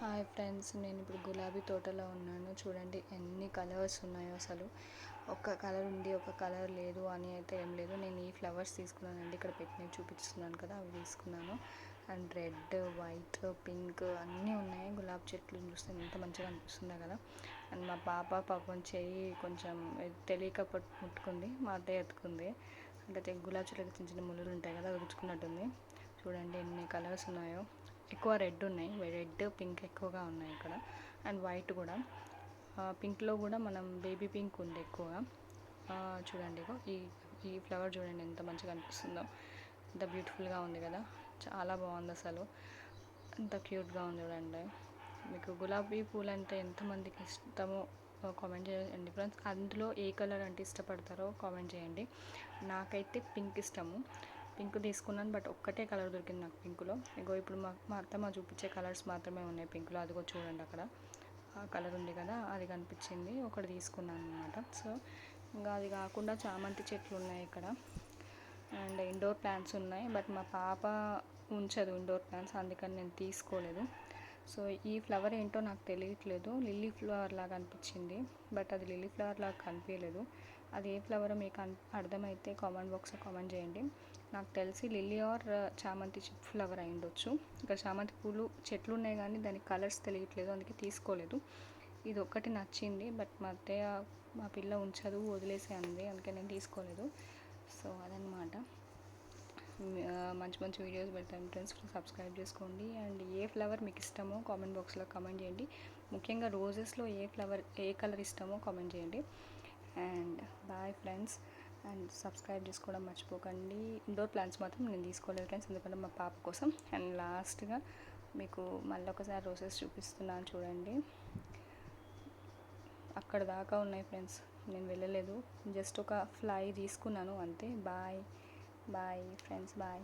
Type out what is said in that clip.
Hi friends నేను ఇప్పుడు గులాబీ తోటలో ఉన్నాను. చూడండి ఎన్ని కలర్స్ ఉన్నాయో అసలు. ఒక కలర్ ఉంది ఒక కలర్ లేదు అని అయితే ఏం లేదు. నేను ఈ ఫ్లవర్స్ తీసుకున్నానండి. ఇక్కడ పెట్టినవి చూపిస్తున్నాను కదా అవి తీసుకున్నాను. అండ్ రెడ్ వైట్ పింక్ అన్నీ ఉన్నాయి. గులాబీ చెట్లు చూస్తే ఎంత మంచిగా అనిపిస్తుందో కదా. అండ్ మా పాప పాపం చెయ్యి కొంచెం తెలియక ముట్టుకుంది మా అత్తయ్య ఎత్తుకుంది. అంటే గులాబీ చెట్లకి చిన్న చిన్న ముళ్ళులు ఉంటాయి కదా రుచుకున్నట్టుంది గుచ్చుకున్నట్టుంది. చూడండి ఎన్ని కలర్స్ ఉన్నాయో. ఎక్కువ రెడ్ ఉన్నాయి. రెడ్ పింక్ ఎక్కువగా ఉన్నాయి ఇక్కడ. అండ్ వైట్ కూడా. పింక్లో కూడా మనం బేబీ పింక్ ఉంది ఎక్కువగా. చూడండి ఈ ఈ ఫ్లవర్ చూడండి ఎంత మంచిగా అనిపిస్తుందో. ఎంత బ్యూటిఫుల్గా ఉంది కదా. చాలా బాగుంది అసలు. ఎంత క్యూట్గా ఉంది చూడండి. మీకు గులాబీ పూలు అంటే ఎంతమందికి ఇష్టమో కామెంట్ చేయండి ఫ్రెండ్స్. అందులో ఏ కలర్ అంటే ఇష్టపడతారో కామెంట్ చేయండి. నాకైతే పింక్ ఇష్టము. పింక్ తీసుకున్నాను బట్ ఒక్కటే కలర్ దొరికింది నాకు పింక్లో. ఇగో ఇప్పుడు మా మా అత్తమ్మ చూపించే కలర్స్ మాత్రమే ఉన్నాయి పింక్లో. అదిగో చూడండి అక్కడ. ఆ కలర్ ఉంది కదా అది కనిపించింది. ఒకటి తీసుకున్నాను అనమాట సో ఇంకా అది కాకుండా చామంతి చెట్లు ఉన్నాయి ఇక్కడ. అండ్ ఇండోర్ ప్లాంట్స్ ఉన్నాయి బట్ మా పాప ఉంచదు ఇండోర్ ప్లాంట్స్ అందుకని నేను తీసుకోలేదు. సో ఈ ఫ్లవర్ ఏంటో నాకు తెలియట్లేదు. లిల్లీ ఫ్లవర్ లాగా అనిపించింది. బట్ అది లిల్లీ ఫ్లవర్ లాగా కనిపించలేదు. అది ఏ ఫ్లవర్ మీకు అన్ అర్థమైతే కామెంట్ బాక్స్లో కామెంట్ చేయండి. నాకు తెలిసి లిల్లీ ఆర్ చామంతి ఫ్లవర్ అయి ఉండొచ్చు. ఇక్కడ చామంతి పూలు చెట్లు ఉన్నాయి కానీ దానికి కలర్స్ తెలియట్లేదు. అందుకే తీసుకోలేదు. ఇది ఒక్కటి నచ్చింది. బట్ మా అత్తయ్య మా పిల్ల ఉంచదు వదిలేసే అంది. అందుకే నేను తీసుకోలేదు. సో అదనమాట మంచి మంచి వీడియోస్ పెడతాను. ఫ్రెండ్స్ సబ్స్క్రైబ్ చేసుకోండి. అండ్ ఏ ఫ్లవర్ మీకు ఇష్టమో కామెంట్ బాక్స్లో కామెంట్ చేయండి. ముఖ్యంగా రోజెస్లో ఏ ఫ్లవర్ ఏ కలర్ ఇష్టమో కామెంట్ చేయండి. And bye friends and subscribe చేసుకోవడం మర్చిపోకండి. ఇండోర్ ప్లాంట్స్ మాత్రం నేను తీసుకోలేదు ఫ్రెండ్స్ ఎందుకంటే మా పాప కోసం. అండ్ లాస్ట్గా మీకు మళ్ళీ ఒకసారి రోజెస్ చూపిస్తున్నాను చూడండి. అక్కడ దాకా ఉన్నాయి ఫ్రెండ్స్ నేను వెళ్ళలేదు. జస్ట్ ఒక ఫ్లై తీసుకున్నాను. అంతే. Bye bye friends bye